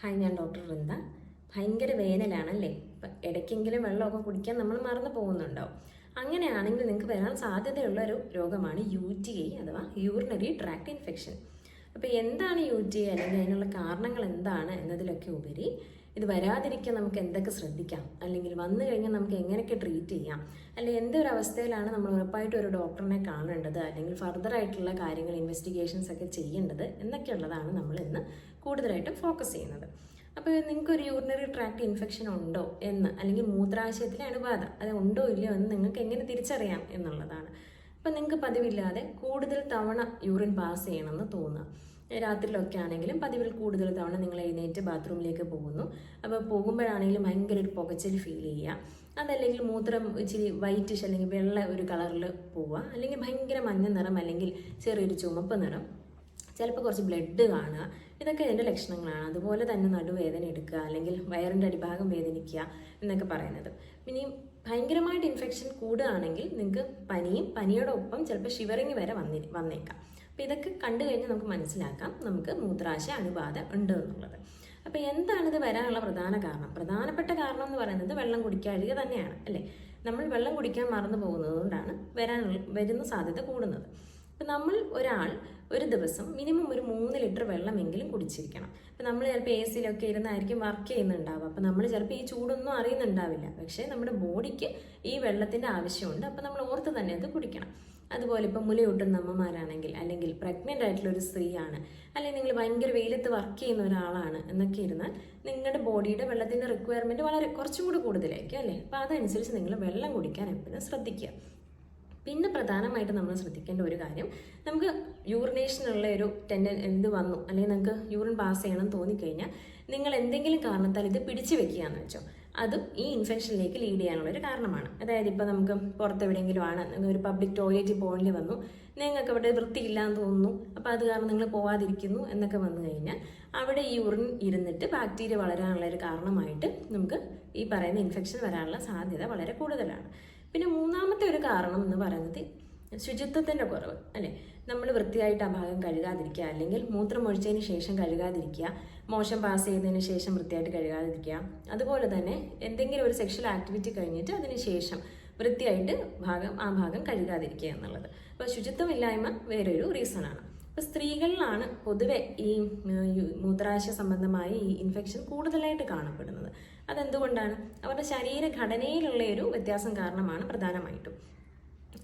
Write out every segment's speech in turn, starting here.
Hi ഞാൻ doctor Vrinda. ഭയങ്കര വേനലാണല്ലേ ഇടയ്ക്കെങ്കിലും വെള്ളമൊക്കെ കുടിക്കാൻ നമ്മൾ മറന്നു പോകുന്നുണ്ടാവും. അങ്ങനെയാണെങ്കിൽ നിങ്ങൾക്ക് വരാൻ സാധ്യതയുള്ള ഒരു രോഗമാണ് യു ടി ഐ അഥവാ യൂറിനറി ട്രാക്ട് ഇൻഫെക്ഷൻ അപ്പോൾ എന്താണ് യു ടി ഐ അല്ലെങ്കിൽ അതിനുള്ള കാരണങ്ങൾ എന്താണ്? എന്നതിലൊക്കെ ഉപരി ഇത് വരാതിരിക്കാൻ നമുക്ക് എന്തൊക്കെ ശ്രദ്ധിക്കാം? അല്ലെങ്കിൽ വന്നു കഴിഞ്ഞാൽ നമുക്ക് എങ്ങനെയൊക്കെ ട്രീറ്റ് ചെയ്യാം? അല്ലെങ്കിൽ എന്തൊരു അവസ്ഥയിലാണ് നമ്മൾ ഉറപ്പായിട്ടും ഒരു ഡോക്ടറിനെ കാണേണ്ടത്? അല്ലെങ്കിൽ ഫർദർ ആയിട്ടുള്ള കാര്യങ്ങൾ ഇൻവെസ്റ്റിഗേഷൻസ് ഒക്കെ ചെയ്യേണ്ടത്? എന്നൊക്കെയുള്ളതാണ് നമ്മൾ ഇന്ന് കൂടുതലായിട്ടും ഫോക്കസ് ചെയ്യുന്നത്. അപ്പോൾ നിങ്ങൾക്ക് ഒരു യൂറിനറി ട്രാക്ട് ഇൻഫെക്ഷൻ ഉണ്ടോ എന്ന് അല്ലെങ്കിൽ മൂത്രാശയത്തിലെ അണുബാധ അത് ഉണ്ടോ ഇല്ലയോ എന്ന് നിങ്ങൾക്ക് എങ്ങനെ തിരിച്ചറിയാം എന്നുള്ളതാണ്. അപ്പോൾ നിങ്ങൾക്ക് പതിവില്ലാതെ കൂടുതൽ തവണ യൂറിൻ പാസ് ചെയ്യണമെന്ന് തോന്നുക. രാത്രിയിലൊക്കെ ആണെങ്കിലും പതിവിൽ കൂടുതൽ തവണ നിങ്ങൾ എഴുന്നേറ്റ് ബാത്റൂമിലേക്ക് പോകുന്നു. അപ്പോൾ പോകുമ്പോഴാണെങ്കിലും ഭയങ്കര ഒരു പുകച്ചിൽ ഫീൽ ചെയ്യുക. അതല്ലെങ്കിൽ മൂത്രം ഇച്ചിരി വൈറ്റിഷ് അല്ലെങ്കിൽ വെള്ള ഒരു കളറിൽ പോവുക. അല്ലെങ്കിൽ ഭയങ്കര മഞ്ഞ നിറം അല്ലെങ്കിൽ ചെറിയൊരു ചുമപ്പ് നിറം. ചിലപ്പോൾ കുറച്ച് ബ്ലഡ് കാണുക. ഇതൊക്കെ ഇതിന്റെ ലക്ഷണങ്ങളാണ്. അതുപോലെ തന്നെ നടുവേദന എടുക്കുക അല്ലെങ്കിൽ വയറിന്റെ അടിഭാഗം വേദനിക്കുക എന്നൊക്കെ പറയുന്നത്. പിന്നെ ഭയങ്കരമായിട്ട് ഇൻഫെക്ഷൻ കൂടുകയാണെങ്കിൽ നിങ്ങൾക്ക് പനിയും പനിയുടെ ഒപ്പം ചിലപ്പോൾ ഷിവറിങ് വരെ വന്നി വന്നേക്കാം. അപ്പോൾ ഇതൊക്കെ കണ്ടു കഴിഞ്ഞാൽ നമുക്ക് മനസ്സിലാക്കാം നമുക്ക് മൂത്രാശയ അണുബാധ ഉണ്ട് എന്നുള്ളത്. അപ്പോൾ എന്താണ് ഇത് വരാനുള്ള പ്രധാന കാരണം? പ്രധാനപ്പെട്ട കാരണം എന്ന് പറയുന്നത് വെള്ളം കുടിക്കാതിരിക്കുക തന്നെയാണ് അല്ലേ? നമ്മൾ വെള്ളം കുടിക്കാൻ മറന്നു പോകുന്നത് കൊണ്ടാണ് വരാനുള്ള വരുന്ന സാധ്യത കൂടുന്നത്. അപ്പം നമ്മൾ ഒരാൾ ഒരു ദിവസം മിനിമം ഒരു മൂന്ന് ലിറ്റർ വെള്ളമെങ്കിലും കുടിച്ചിരിക്കണം. അപ്പം നമ്മൾ ചിലപ്പോൾ എ സിയിലൊക്കെ ഇരുന്നായിരിക്കും വർക്ക് ചെയ്യുന്നുണ്ടാവുക. അപ്പം നമ്മൾ ചിലപ്പോൾ ഈ ചൂടൊന്നും അറിയുന്നുണ്ടാവില്ല. പക്ഷേ നമ്മുടെ ബോഡിക്ക് ഈ വെള്ളത്തിന്റെ ആവശ്യമുണ്ട്. അപ്പം നമ്മൾ ഓർത്ത് തന്നെ അത് കുടിക്കണം. അതുപോലെ ഇപ്പം മുലയൂട്ടുന്ന അമ്മമാരാണെങ്കിൽ അല്ലെങ്കിൽ പ്രഗ്നന്റ് ആയിട്ടുള്ള ഒരു സ്ത്രീയാണ് അല്ലെങ്കിൽ നിങ്ങൾ ഭയങ്കര വെയിലത്ത് വർക്ക് ചെയ്യുന്ന ഒരാളാണ് എന്നൊക്കെ ഇരുന്നാൽ നിങ്ങളുടെ ബോഡിയുടെ വെള്ളത്തിന്റെ റിക്വയർമെന്റ് വളരെ കുറച്ചും കൂടി കൂടുതലായിരിക്കും അല്ലേ? അപ്പോൾ അതനുസരിച്ച് നിങ്ങൾ വെള്ളം കുടിക്കാൻ എപ്പോഴും ശ്രദ്ധിക്കുക. പിന്നെ പ്രധാനമായിട്ട് നമ്മൾ ശ്രദ്ധിക്കേണ്ട ഒരു കാര്യം നമുക്ക് യൂറിനേഷനുള്ള ഒരു ടെൻഡൻ എന്ത് വന്നു അല്ലെങ്കിൽ നമുക്ക് യൂറിൻ പാസ് ചെയ്യണം തോന്നിക്കഴിഞ്ഞാൽ നിങ്ങൾ എന്തെങ്കിലും കാരണത്താൽ ഇത് പിടിച്ചു വെക്കുകയെന്ന് വെച്ചോ അതും ഈ ഇൻഫെക്ഷനിലേക്ക് ലീഡ് ചെയ്യാനുള്ള ഒരു കാരണമാണ്. അതായത് ഇപ്പോൾ നമുക്ക് പുറത്ത് എവിടെയെങ്കിലും ആണ് ഒരു പബ്ലിക് ടോയ്ലറ്റിൽ പോകേണ്ടി വന്നു നിങ്ങൾക്ക് അവിടെ വൃത്തിയില്ല എന്ന് തോന്നുന്നു അപ്പോൾ അത് കാരണം നിങ്ങൾ പോവാതിരിക്കുന്നു എന്നൊക്കെ വന്നു കഴിഞ്ഞാൽ അവിടെ ഈ യൂറിൻ ഇരുന്നിട്ട് ബാക്ടീരിയ വളരാനുള്ള ഒരു കാരണമായിട്ട് നമുക്ക് ഈ പറയുന്ന ഇൻഫെക്ഷൻ വരാനുള്ള സാധ്യത വളരെ കൂടുതലാണ്. പിന്നെ മൂന്നാമത്തെ ഒരു കാരണം എന്ന് പറയുന്നത് ശുചിത്വത്തിന്റെ കുറവ് അല്ലേ? നമ്മൾ വൃത്തിയായിട്ട് ആ ഭാഗം കഴുകാതിരിക്കുക അല്ലെങ്കിൽ മൂത്രം ഒഴിച്ചതിന് ശേഷം കഴുകാതിരിക്കുക മോശം പാസ് ചെയ്തതിന് ശേഷം വൃത്തിയായിട്ട് കഴുകാതിരിക്കുക അതുപോലെ തന്നെ എന്തെങ്കിലും ഒരു സെക്ഷൽ ആക്ടിവിറ്റി കഴിഞ്ഞിട്ട് അതിന് ശേഷം വൃത്തിയായിട്ട് ഭാഗം ആ ഭാഗം കഴുകാതിരിക്കുക എന്നുള്ളത്. അപ്പോൾ ശുചിത്വമില്ലായ്മ വേറൊരു റീസണാണ് അപ്പോൾ സ്ത്രീകളിലാണ് പൊതുവെ ഈ മൂത്രാശയ സംബന്ധമായി ഈ ഇൻഫെക്ഷൻ കൂടുതലായിട്ട് കാണപ്പെടുന്നത്. അതെന്തുകൊണ്ടാണ്? അവരുടെ ശരീരഘടനയിലുള്ള ഒരു വ്യത്യാസം കാരണമാണ് പ്രധാനമായിട്ടും.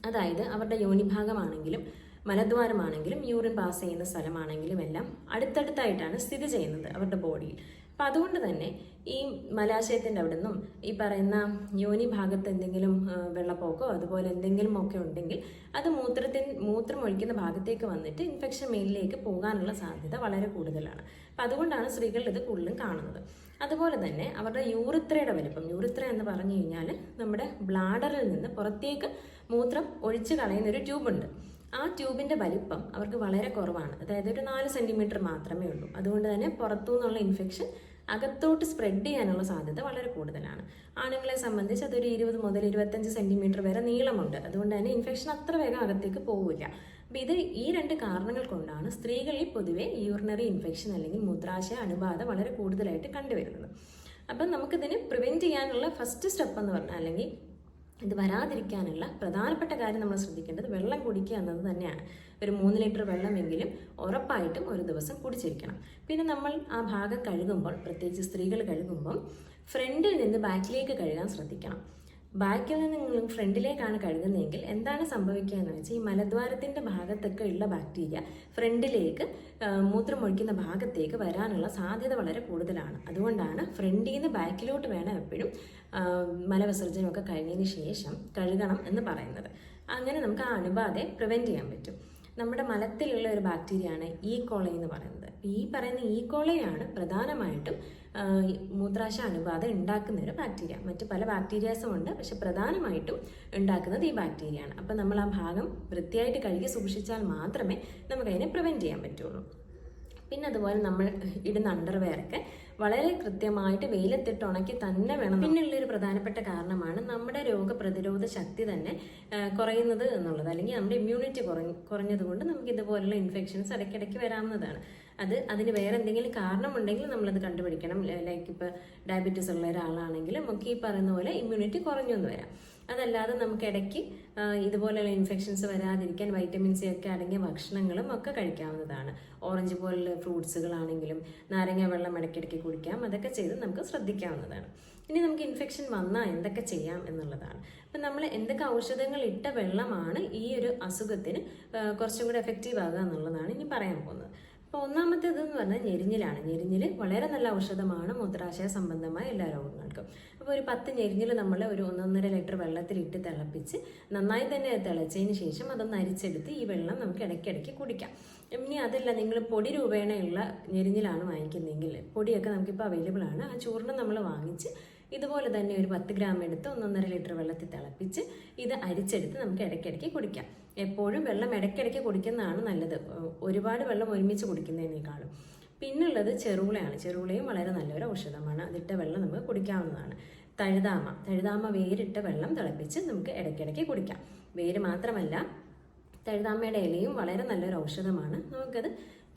അതായത് അവരുടെ യോനിഭാഗമാണെങ്കിലും മലദ്വാരമാണെങ്കിലും യൂറിൻ പാസ് ചെയ്യുന്ന സ്ഥലമാണെങ്കിലും എല്ലാം അടുത്തടുത്തായിട്ടാണ് സ്ഥിതി ചെയ്യുന്നത് അവരുടെ ബോഡിയിൽ. അപ്പം അതുകൊണ്ട് തന്നെ ഈ മലാശയത്തിന്റെ അവിടെ നിന്നും ഈ പറയുന്ന യോനി ഭാഗത്ത് എന്തെങ്കിലും വെള്ളപ്പോക്കോ അതുപോലെ എന്തെങ്കിലും ഒക്കെ ഉണ്ടെങ്കിൽ അത് മൂത്രത്തിൻ മൂത്രം ഒഴിക്കുന്ന ഭാഗത്തേക്ക് വന്നിട്ട് ഇൻഫെക്ഷൻ മേലിലേക്ക് പോകാനുള്ള സാധ്യത വളരെ കൂടുതലാണ്. അപ്പം അതുകൊണ്ടാണ് സ്ത്രീകൾ ഇത് കൂടുതലും കാണുന്നത്. അതുപോലെ തന്നെ അവരുടെ യൂറിത്രയുടെ വലിപ്പം യൂറിത്ര എന്ന് പറഞ്ഞു കഴിഞ്ഞാൽ നമ്മുടെ ബ്ലാഡറിൽ നിന്ന് പുറത്തേക്ക് മൂത്രം ഒഴിച്ച് കളയുന്ന ഒരു ട്യൂബുണ്ട് ആ ട്യൂബിന്റെ വലിപ്പം അവർക്ക് വളരെ കുറവാണ്. അതായത് ഒരു നാല് സെന്റിമീറ്റർ മാത്രമേ ഉള്ളൂ. അതുകൊണ്ട് തന്നെ പുറത്തു നിന്നുള്ള ഇൻഫെക്ഷൻ അകത്തോട്ട് സ്പ്രെഡ് ചെയ്യാനുള്ള സാധ്യത വളരെ കൂടുതലാണ്. ആണുങ്ങളെ സംബന്ധിച്ച് അതൊരു ഇരുപത് മുതൽ ഇരുപത്തഞ്ച് സെന്റിമീറ്റർ വരെ നീളമുണ്ട്. അതുകൊണ്ട് തന്നെ ഇൻഫെക്ഷൻ അത്ര വേഗം അകത്തേക്ക് പോവില്ല. അപ്പം ഇത് ഈ രണ്ട് കാരണങ്ങൾ കൊണ്ടാണ് സ്ത്രീകളിൽ പൊതുവെ യൂറിനറി ഇൻഫെക്ഷൻ അല്ലെങ്കിൽ മൂത്രാശയ അണുബാധ വളരെ കൂടുതലായിട്ട് കണ്ടുവരുന്നത്. അപ്പം നമുക്കിതിന് പ്രിവെന്റ് ചെയ്യാനുള്ള ഫസ്റ്റ് സ്റ്റെപ്പ് എന്ന് പറഞ്ഞാൽ അല്ലെങ്കിൽ ഇത് വരാതിരിക്കാനുള്ള പ്രധാനപ്പെട്ട കാര്യം നമ്മൾ ശ്രദ്ധിക്കേണ്ടത് വെള്ളം കുടിക്കുക എന്നത് തന്നെയാണ്. ഒരു മൂന്ന് ലിറ്റർ വെള്ളമെങ്കിലും ഉറപ്പായിട്ടും ഒരു ദിവസം കുടിച്ചിരിക്കണം. പിന്നെ നമ്മൾ ആ ഭാഗം കഴുകുമ്പോൾ പ്രത്യേകിച്ച് സ്ത്രീകൾ കഴുകുമ്പം ഫ്രണ്ടിൽ നിന്ന് ബാക്കിലേക്ക് കഴുകാൻ ശ്രദ്ധിക്കണം. ബാക്കിൽ നിന്ന് ഫ്രണ്ടിലേക്കാണ് കഴുകുന്നതെങ്കിൽ എന്താണ് സംഭവിക്കുക എന്ന് വെച്ചാൽ ഈ മലദ്വാരത്തിന്റെ ഭാഗത്തൊക്കെ ഉള്ള ബാക്ടീരിയ ഫ്രണ്ടിലേക്ക് മൂത്രം ഒഴിക്കുന്ന ഭാഗത്തേക്ക് വരാനുള്ള സാധ്യത വളരെ കൂടുതലാണ്. അതുകൊണ്ടാണ് ഫ്രണ്ടിൽ നിന്ന് ബാക്കിലോട്ട് വേണം എപ്പോഴും മലവിസർജനമൊക്കെ കഴിഞ്ഞതിന് ശേഷം കഴുകണം എന്ന് പറയുന്നത്. അങ്ങനെ നമുക്ക് ആ അണുബാധയെ പ്രിവെന്റ് ചെയ്യാൻ പറ്റും. നമ്മുടെ മലത്തിലുള്ള ഒരു ബാക്ടീരിയയാണ് ഈ കോള എന്ന് പറയുന്നത്. ഈ പറയുന്ന ഈ കോളയാണ് പ്രധാനമായിട്ടും മൂത്രാശ അണുബാധ ഉണ്ടാക്കുന്ന ഒരു ബാക്ടീരിയ. മറ്റ് പല ബാക്ടീരിയാസും ഉണ്ട് പക്ഷെ പ്രധാനമായിട്ടും ഉണ്ടാക്കുന്നത് ഈ ബാക്ടീരിയയാണ്. അപ്പം നമ്മൾ ആ ഭാഗം വൃത്തിയായിട്ട് കഴുകി സൂക്ഷിച്ചാൽ മാത്രമേ നമുക്കതിനെ പ്രിവെന്റ് ചെയ്യാൻ പറ്റുള്ളൂ. പിന്നെ അതുപോലെ നമ്മൾ ഇടുന്ന അണ്ടർവെയറൊക്കെ വളരെ കൃത്യമായിട്ട് വെയിലത്തിട്ട് ഉണക്കി തന്നെ വേണം. പിന്നെയുള്ള ഒരു പ്രധാനപ്പെട്ട കാരണമാണ് നമ്മുടെ രോഗപ്രതിരോധ ശക്തി തന്നെ കുറയുന്നത് എന്നുള്ളത്. അല്ലെങ്കിൽ നമ്മുടെ ഇമ്മ്യൂണിറ്റി കുറഞ്ഞ കുറഞ്ഞതുകൊണ്ട് നമുക്ക് ഇതുപോലുള്ള ഇൻഫെക്ഷൻസ് ഇടയ്ക്കിടയ്ക്ക് വരാവുന്നതാണ്. അത് അതിന് വേറെ എന്തെങ്കിലും കാരണമുണ്ടെങ്കിൽ നമ്മളത് കണ്ടുപിടിക്കണം. ലൈക്ക് ഇപ്പോൾ ഡയബറ്റീസ് ഉള്ള ഒരാളാണെങ്കിലും നമുക്ക് ഈ പറയുന്ന പോലെ ഇമ്മ്യൂണിറ്റി കുറഞ്ഞു എന്ന് വരാം. അതല്ലാതെ നമുക്ക് ഇടയ്ക്ക് ഇതുപോലെയുള്ള ഇൻഫെക്ഷൻസ് വരാതിരിക്കാൻ വൈറ്റമിൻ സി ഒക്കെ അടങ്ങിയ ഭക്ഷണങ്ങളും ഒക്കെ കഴിക്കാവുന്നതാണ്. ഓറഞ്ച് പോലുള്ള ഫ്രൂട്ട്സുകളാണെങ്കിലും നാരങ്ങ വെള്ളം ഇടയ്ക്കിടയ്ക്ക് കുടിക്കാം അതൊക്കെ ചെയ്ത് നമുക്ക് ശ്രദ്ധിക്കാവുന്നതാണ്. ഇനി നമുക്ക് ഇൻഫെക്ഷൻ വന്നാൽ എന്തൊക്കെ ചെയ്യാം എന്നുള്ളതാണ്. അപ്പം നമ്മൾ എന്തൊക്കെ ഔഷധങ്ങൾ ഇട്ട വെള്ളമാണ് ഈ ഒരു അസുഖത്തിന് കുറച്ചും കൂടി എഫക്റ്റീവ് ആകുക എന്നുള്ളതാണ് ഇനി പറയാൻ പോകുന്നത്. അപ്പോൾ ഒന്നാമത്തേത് എന്ന് പറഞ്ഞാൽ ഞെരിഞ്ഞിലാണ്. ഞെരിഞ്ഞിൽ വളരെ നല്ല ഔഷധമാണ് മൂത്രാശയ സംബന്ധമായ എല്ലാ രോഗങ്ങൾക്കും. അപ്പോൾ ഒരു പത്ത് ഞെരിഞ്ഞിൽ നമ്മൾ ഒരു ഒന്നൊന്നര ലിറ്റർ വെള്ളത്തിൽ ഇട്ട് തിളപ്പിച്ച് നന്നായി തന്നെ തിളച്ചതിന് ശേഷം അതൊന്ന് അരിച്ചെടുത്ത് ഈ വെള്ളം നമുക്ക് ഇടയ്ക്കിടയ്ക്ക് കുടിക്കാം. ഇനി അതല്ല നിങ്ങൾ പൊടി രൂപേണയുള്ള ഞെരിഞ്ഞിലാണ് വാങ്ങിക്കുന്നതെങ്കിൽ പൊടിയൊക്കെ നമുക്കിപ്പോൾ അവൈലബിൾ ആണ്. ആ ചൂർണം നമ്മൾ വാങ്ങിച്ച് ഇതുപോലെ തന്നെ ഒരു പത്ത് ഗ്രാം എടുത്ത് ഒന്നൊന്നര ലിറ്റർ വെള്ളത്തിൽ തിളപ്പിച്ച് ഇത് അരിച്ചെടുത്ത് നമുക്ക് ഇടയ്ക്കിടയ്ക്ക് കുടിക്കാം. എപ്പോഴും വെള്ളം ഇടയ്ക്കിടയ്ക്ക് കുടിക്കുന്നതാണ് നല്ലത്. ഒരുപാട് വെള്ളം ഒരുമിച്ച് കുടിക്കുന്നതിനേക്കാളും. പിന്നുള്ളത് ചെറുളയാണ്. ചെറുളയും വളരെ നല്ലൊരു ഔഷധമാണ്. അതിട്ട വെള്ളം നമുക്ക് കുടിക്കാവുന്നതാണ്. തഴുതാമ. തഴുതാമ വേരിട്ട വെള്ളം തിളപ്പിച്ച് നമുക്ക് ഇടയ്ക്കിടയ്ക്ക് കുടിക്കാം. വേര് മാത്രമല്ല തഴുതാമയുടെ ഇലയും വളരെ നല്ലൊരു ഔഷധമാണ്. നമുക്കത്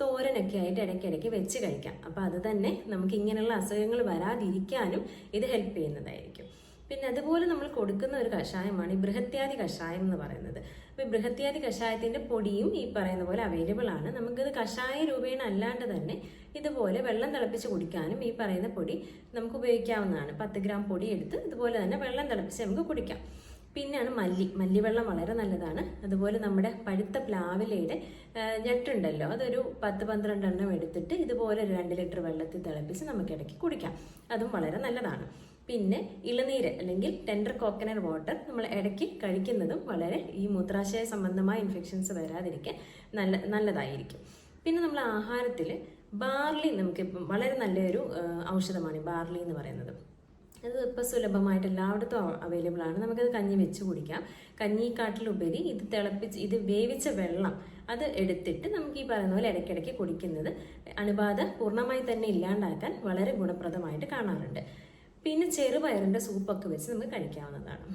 തോരനൊക്കെ ആയിട്ട് ഇടയ്ക്കിടയ്ക്ക് വെച്ച് കഴിക്കാം. അപ്പോൾ അത് തന്നെ നമുക്ക് ഇങ്ങനെയുള്ള അസുഖങ്ങൾ വരാതിരിക്കാനും ഇത് ഹെൽപ്പ് ചെയ്യുന്നതായിരിക്കും. പിന്നെ അതുപോലെ നമ്മൾ കൊടുക്കുന്ന ഒരു കഷായമാണ് ഈ ബൃഹത്യാദി കഷായം എന്ന് പറയുന്നത്. അപ്പോൾ ഈ ബൃഹത്യാദി കഷായത്തിന്റെ പൊടിയും ഈ പറയുന്ന പോലെ അവൈലബിൾ ആണ്. നമുക്കിത് കഷായ രൂപേണ അല്ലാണ്ട് തന്നെ ഇതുപോലെ വെള്ളം തിളപ്പിച്ച് കുടിക്കാനും ഈ പറയുന്ന പൊടി നമുക്ക് ഉപയോഗിക്കാവുന്നതാണ്. പത്ത് ഗ്രാം പൊടി എടുത്ത് ഇതുപോലെ തന്നെ വെള്ളം തിളപ്പിച്ച് നമുക്ക് കുടിക്കാം. പിന്നെയാണ് മല്ലി. മല്ലിവെള്ളം വളരെ നല്ലതാണ്. അതുപോലെ നമ്മുടെ പഴുത്ത പ്ലാവിലയുടെ ഞെട്ടുണ്ടല്ലോ. അതൊരു പത്ത് പന്ത്രണ്ട് എണ്ണം എടുത്തിട്ട് ഇതുപോലെ ഒരു രണ്ട് ലിറ്റർ വെള്ളത്തിൽ തിളപ്പിച്ച് നമുക്ക് ഇടയ്ക്ക് കുടിക്കാം. അതും വളരെ നല്ലതാണ്. പിന്നെ ഇളനീര് അല്ലെങ്കിൽ ടെൻഡർ കോക്കനട്ട് വാട്ടർ നമ്മൾ ഇടയ്ക്ക് കഴിക്കുന്നതും വളരെ ഈ മൂത്രാശയ സംബന്ധമായ ഇൻഫെക്ഷൻസ് വരാതിരിക്കാൻ നല്ല നല്ലതായിരിക്കും. പിന്നെ നമ്മൾ ആഹാരത്തിൽ ബാർലി നമുക്ക് വളരെ നല്ലൊരു ഔഷധമാണ് ബാർലി എന്ന് പറയുന്നത്. അത് ഇപ്പോൾ സുലഭമായിട്ട് എല്ലായിടത്തും അവൈലബിൾ ആണ്. നമുക്കത് കഞ്ഞി വെച്ച് കുടിക്കാം. കഞ്ഞിക്കാട്ടിലുപരി ഇത് തിളപ്പിച്ച് ഇത് വേവിച്ച വെള്ളം അത് എടുത്തിട്ട് നമുക്ക് ഈ പറയുന്ന പോലെ ഇടയ്ക്കിടയ്ക്ക് കുടിക്കുന്നത് അണുബാധ പൂർണമായി തന്നെ ഇല്ലാണ്ടാക്കാൻ വളരെ ഗുണപ്രദമായിട്ട് കാണാറുണ്ട്. പിന്നെ ചെറുപയറിന്റെ സൂപ്പൊക്കെ വെച്ച് നമുക്ക് കഴിക്കാവുന്നതാണ്.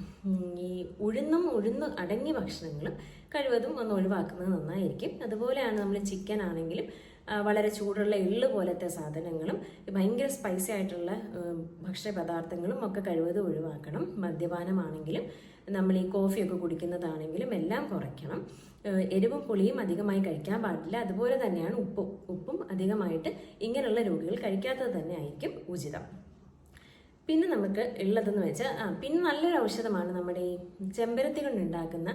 ഈ ഉഴുന്നും ഉഴുന്ന് അടങ്ങിയ ഭക്ഷണങ്ങളും കഴിവതും ഒന്ന് ഒഴിവാക്കുന്നത് നന്നായിരിക്കും. അതുപോലെയാണ് നമ്മൾ ചിക്കൻ ആണെങ്കിലും വളരെ ചൂടുള്ള എള്ള് പോലത്തെ സാധനങ്ങളും ഭയങ്കര സ്പൈസി ആയിട്ടുള്ള ഭക്ഷ്യപദാർത്ഥങ്ങളും ഒക്കെ കഴിവതും ഒഴിവാക്കണം. മദ്യപാനമാണെങ്കിലും നമ്മൾ ഈ കോഫിയൊക്കെ കുടിക്കുന്നതാണെങ്കിലും എല്ലാം കുറയ്ക്കണം. എരിവും പുളിയും അധികമായി കഴിക്കാൻ പാടില്ല. അതുപോലെ തന്നെയാണ് ഉപ്പും. ഉപ്പും അധികമായിട്ട് ഇങ്ങനെയുള്ള രോഗികൾ കഴിക്കാത്തത് തന്നെ ആയിരിക്കും ഉചിതം. പിന്നെ നമുക്ക് ഉള്ളതെന്ന് വെച്ചാൽ പിന്നെ നല്ലൊരു ഔഷധമാണ് നമ്മുടെ ഈ ചെമ്പരത്തി കൊണ്ട് ഉണ്ടാക്കുന്ന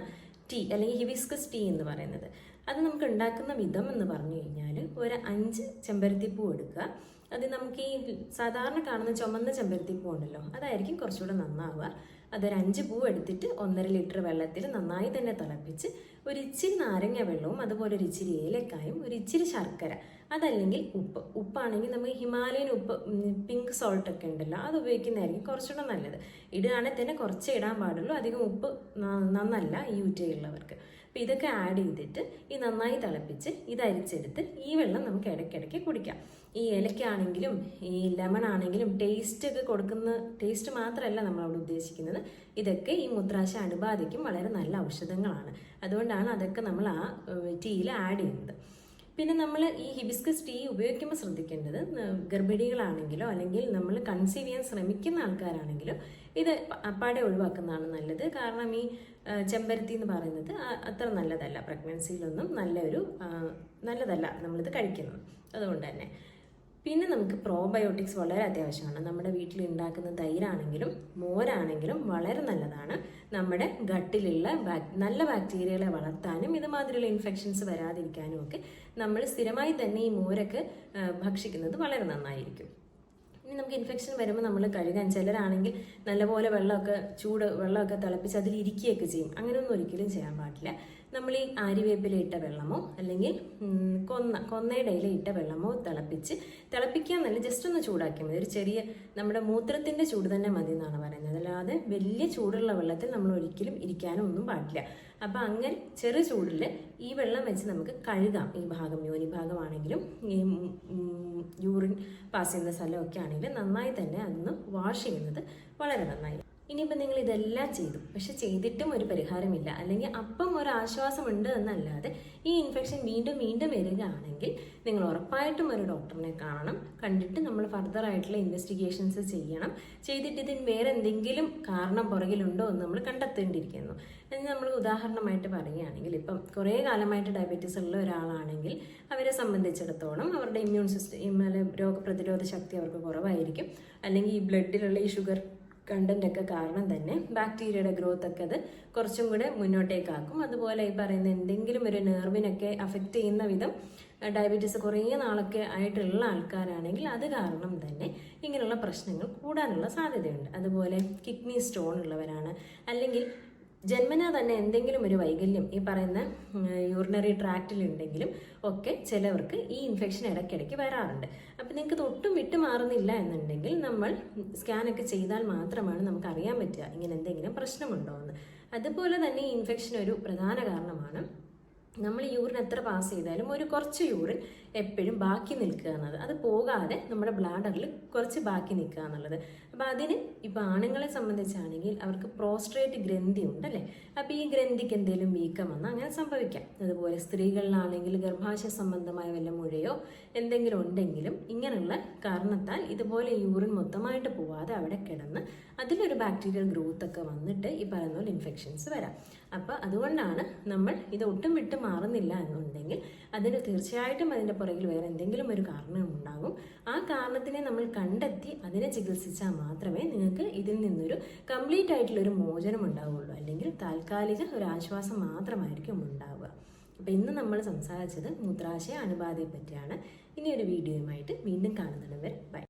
ടീ അല്ലെങ്കിൽ ഹിബിസ്കസ് ടീ എന്ന് പറയുന്നത്. അത് നമുക്ക് ഉണ്ടാക്കുന്ന വിധം എന്ന് പറഞ്ഞു കഴിഞ്ഞാൽ ഒരു അഞ്ച് ചെമ്പരത്തിപ്പൂ എടുക്കുക. അത് നമുക്ക് ഈ സാധാരണ കാണുന്ന ചുമന്ന ചെമ്പരത്തിപ്പൂ ഉണ്ടല്ലോ അതായിരിക്കും കുറച്ചുകൂടെ നന്നാവുക. അതൊരു അഞ്ച് പൂ എടുത്തിട്ട് ഒന്നര ലിറ്റർ വെള്ളത്തിൽ നന്നായി തന്നെ തിളപ്പിച്ച് ഒരു ഇച്ചിരി നാരങ്ങ വെള്ളവും അതുപോലെ ഒരു ഇച്ചിരി ഏലക്കായും ഒരു ഇച്ചിരി ശർക്കര അതല്ലെങ്കിൽ ഉപ്പ്. ഉപ്പാണെങ്കിൽ നമുക്ക് ഹിമാലയൻ ഉപ്പ് പിങ്ക് സോൾട്ട് ഒക്കെ ഉണ്ടല്ലോ അത് ഉപയോഗിക്കുന്നതായിരിക്കും കുറച്ചുകൂടെ നല്ലത്. ഇടുകയാണെങ്കിൽ തന്നെ കുറച്ചേ ഇടാൻ പാടുള്ളൂ. അധികം ഉപ്പ് നന്നല്ല ഈ ഊറ്റയുള്ളവർക്ക്. അപ്പോൾ ഇതൊക്കെ ആഡ് ചെയ്തിട്ട് ഈ നന്നായി തിളപ്പിച്ച് ഇത് അരിച്ചെടുത്ത് ഈ വെള്ളം നമുക്ക് ഇടയ്ക്കിടയ്ക്ക് കുടിക്കാം. ഈ ഏലക്കാണെങ്കിലും ഈ ലെമൺ ആണെങ്കിലും ടേസ്റ്റ് ഒക്കെ കൊടുക്കുന്ന ടേസ്റ്റ് മാത്രമല്ല നമ്മൾ അവിടെ ഉദ്ദേശിക്കുന്നത്. ഇതൊക്കെ ഈ മുദ്രാശ അണുബാധയ്ക്കും വളരെ നല്ല ഔഷധങ്ങളാണ്. അതുകൊണ്ടാണ് അതൊക്കെ നമ്മൾ ആ ടീയിൽ ആഡ് ചെയ്യുന്നത്. പിന്നെ നമ്മൾ ഈ ഹിബിസ്കസ് ടീ ഉപയോഗിക്കുമ്പോൾ ശ്രദ്ധിക്കേണ്ടത് ഗർഭിണികളാണെങ്കിലോ അല്ലെങ്കിൽ നമ്മൾ കൺസീവ് ചെയ്യാൻ ശ്രമിക്കുന്ന ആൾക്കാരാണെങ്കിലോ ഇത് അപ്പാടെ ഒഴിവാക്കുന്നതാണ് നല്ലത്. കാരണം ഈ ചെമ്പരത്തി എന്ന് പറയുന്നത് അത്ര നല്ലതല്ല. പ്രഗ്നൻസിയിലൊന്നും നല്ലൊരു നല്ലതല്ല നമ്മളിത് കഴിക്കുന്നത്. അതുകൊണ്ട് തന്നെ. പിന്നെ നമുക്ക് പ്രോബയോട്ടിക്സ് വളരെ അത്യാവശ്യമാണ്. നമ്മുടെ വീട്ടിൽ ഉണ്ടാക്കുന്ന തൈരാണെങ്കിലും മോരാണെങ്കിലും വളരെ നല്ലതാണ്. നമ്മുടെ ഗട്ടിലുള്ള നല്ല ബാക്ടീരിയകളെ വളർത്താനും ഇതുമാതിരിയുള്ള ഇൻഫെക്ഷൻസ് വരാതിരിക്കാനും ഒക്കെ നമ്മൾ സ്ഥിരമായി തന്നെ ഈ മോരൊക്കെ ഭക്ഷിക്കുന്നത് വളരെ നന്നായിരിക്കും. ഇനി നമുക്ക് ഇൻഫെക്ഷൻ വരുമ്പോൾ നമ്മൾ കഴുകാൻ ചിലരാണെങ്കിൽ നല്ലപോലെ വെള്ളമൊക്കെ ചൂട് വെള്ളമൊക്കെ തിളപ്പിച്ച് അതിൽ ഇരിക്കുകയൊക്കെ ചെയ്യും. അങ്ങനെയൊന്നും ഒരിക്കലും ചെയ്യാൻ പാടില്ല. നമ്മൾ ഈ ആര്യവേപ്പില ഇട്ട വെള്ളമോ അല്ലെങ്കിൽ കൊന്ന കൊന്നയുടെ ഇല ഇട്ട വെള്ളമോ തിളപ്പിച്ച് തിളപ്പിക്കാൻ നല്ല ജസ്റ്റ് ഒന്ന് ചൂടാക്കിയാൽ മതി. ഒരു ചെറിയ നമ്മുടെ മൂത്രത്തിന്റെ ചൂട് തന്നെ മതി എന്നാണ് പറയുന്നത്. അല്ലാതെ വലിയ ചൂടുള്ള വെള്ളത്തിൽ നമ്മൾ ഒരിക്കലും ഇരിക്കാനും ഒന്നും പാടില്ല. അപ്പോൾ അങ്ങനെ ചെറു ചൂടിൽ ഈ വെള്ളം വെച്ച് നമുക്ക് കഴുകാം. ഈ ഭാഗം യോനി ഭാഗമാണെങ്കിലും ഈ യൂറിൻ പാസ് ചെയ്യുന്ന സ്ഥലമൊക്കെ ആണെങ്കിലും നന്നായി തന്നെ അതൊന്ന് വാഷ് ചെയ്യുന്നത് വളരെ നന്നായി ഇനിയിപ്പോൾ നിങ്ങൾ ഇതെല്ലാം ചെയ്തു. പക്ഷെ ചെയ്തിട്ടും ഒരു പരിഹാരമില്ല. അല്ലെങ്കിൽ അപ്പം ഒരു ആശ്വാസമുണ്ട് എന്നല്ലാതെ ഈ ഇൻഫെക്ഷൻ വീണ്ടും വീണ്ടും വരികയാണെങ്കിൽ നിങ്ങൾ ഉറപ്പായിട്ടും ഒരു ഡോക്ടറിനെ കാണണം. കണ്ടിട്ട് നമ്മൾ ഫർദർ ആയിട്ടുള്ള ഇൻവെസ്റ്റിഗേഷൻസ് ചെയ്യണം. ചെയ്തിട്ട് ഇതിന് വേറെ എന്തെങ്കിലും കാരണം പുറകിലുണ്ടോ എന്ന് നമ്മൾ കണ്ടെത്തേണ്ടിയിരിക്കുന്നു. നമ്മൾ ഉദാഹരണമായിട്ട് പറയുകയാണെങ്കിൽ ഇപ്പം കുറേ കാലമായിട്ട് ഡയബറ്റീസ് ഉള്ള ഒരാളാണെങ്കിൽ അവരെ സംബന്ധിച്ചിടത്തോളം അവരുടെ ഇമ്മ്യൂൺ സിസ്റ്റം രോഗപ്രതിരോധ ശക്തി അവർക്ക് കുറവായിരിക്കും. അല്ലെങ്കിൽ ഈ ബ്ലഡിലുള്ള ഈ ഷുഗർ കണ്ടന്റ് ഒക്കെ കാരണം തന്നെ ബാക്ടീരിയയുടെ ഗ്രോത്ത് ഒക്കെ അത് കുറച്ചും കൂടെ മുന്നോട്ടേക്കാക്കും. അതുപോലെ ഈ പറയുന്ന എന്തെങ്കിലും ഒരു നെർവിനൊക്കെ അഫക്റ്റ് ചെയ്യുന്ന വിധം ഡയബറ്റീസ് കുറേ നാളൊക്കെ ആയിട്ടുള്ള ആൾക്കാരാണെങ്കിൽ അത് കാരണം തന്നെ ഇങ്ങനെയുള്ള പ്രശ്നങ്ങൾ കൂടാനുള്ള സാധ്യതയുണ്ട്. അതുപോലെ കിഡ്നി സ്റ്റോൺ ഉള്ളവരാണ്. അല്ലെങ്കിൽ ജന്മനാ തന്നെ എന്തെങ്കിലും ഒരു വൈകല്യം ഈ പറയുന്ന യൂറിനറി ട്രാക്റ്റിലുണ്ടെങ്കിലും ഒക്കെ ചിലവർക്ക് ഈ ഇൻഫെക്ഷൻ ഇടയ്ക്കിടയ്ക്ക് വരാറുണ്ട്. അപ്പം നിങ്ങൾക്ക് ഇത് ഒട്ടും വിട്ടു മാറുന്നില്ല എന്നുണ്ടെങ്കിൽ നമ്മൾ സ്കാനൊക്കെ ചെയ്താൽ മാത്രമാണ് നമുക്ക് അറിയാൻ പറ്റുക ഇങ്ങനെ എന്തെങ്കിലും പ്രശ്നമുണ്ടോ എന്ന്. അതുപോലെ തന്നെ ഈ ഇൻഫെക്ഷൻ ഒരു പ്രധാന കാരണമാണ് നമ്മൾ യൂറിൻ എത്ര പാസ് ചെയ്താലും ഒരു കുറച്ച് യൂറിൻ എപ്പോഴും ബാക്കി നിൽക്കുക എന്നത്. അത് പോകാതെ നമ്മുടെ ബ്ലാഡറിൽ കുറച്ച് ബാക്കി നിൽക്കുക എന്നുള്ളത്. അപ്പം അതിന് ഇപ്പം ആണുങ്ങളെ സംബന്ധിച്ചാണെങ്കിൽ അവർക്ക് പ്രോസ്ട്രേറ്റ് ഗ്രന്ഥി ഉണ്ട് അല്ലേ? അപ്പോൾ ഈ ഗ്രന്ഥിക്ക് എന്തെങ്കിലും വീക്കം വന്നാൽ അങ്ങനെ സംഭവിക്കാം. അതുപോലെ സ്ത്രീകളിലാണെങ്കിൽ ഗർഭാശയ സംബന്ധമായ വല്ല മുഴയോ എന്തെങ്കിലും ഉണ്ടെങ്കിലും ഇങ്ങനെയുള്ള കാരണത്താൽ ഇതുപോലെ യൂറിൻ മൊത്തമായിട്ട് പോവാതെ അവിടെ കിടന്ന് അതിലൊരു ബാക്ടീരിയൽ ഗ്രോത്ത് ഒക്കെ വന്നിട്ട് ഈ പറയുന്ന പോലെ ഇൻഫെക്ഷൻസ് വരാം. അപ്പോൾ അതുകൊണ്ടാണ് നമ്മൾ ഇത് ഒട്ടും വിട്ട് മാറുന്നില്ല എന്നുണ്ടെങ്കിൽ അതിന് തീർച്ചയായിട്ടും അതിന്റെ പുറകിൽ വേറെ എന്തെങ്കിലും ഒരു കാരണം ഉണ്ടാകും. ആ കാരണത്തിനെ നമ്മൾ കണ്ടെത്തി അതിനെ ചികിത്സിച്ചാൽ മാത്രമേ നിങ്ങൾക്ക് ഇതിൽ നിന്നൊരു കംപ്ലീറ്റ് ആയിട്ടുള്ള ഒരു മോചനം ഉണ്ടാവുള്ളൂ. അല്ലെങ്കിൽ താൽക്കാലിക ഒരു ആശ്വാസം മാത്രമായിരിക്കും ഉണ്ടാവുക. അപ്പോൾ ഇന്ന് നമ്മൾ സംസാരിച്ചത് മൂത്രാശയ അണുബാധയെ പറ്റിയാണ്. ഇനി ഒരു വീഡിയോയുമായിട്ട് വീണ്ടും കാണുന്നതിന് വരെ ബൈ.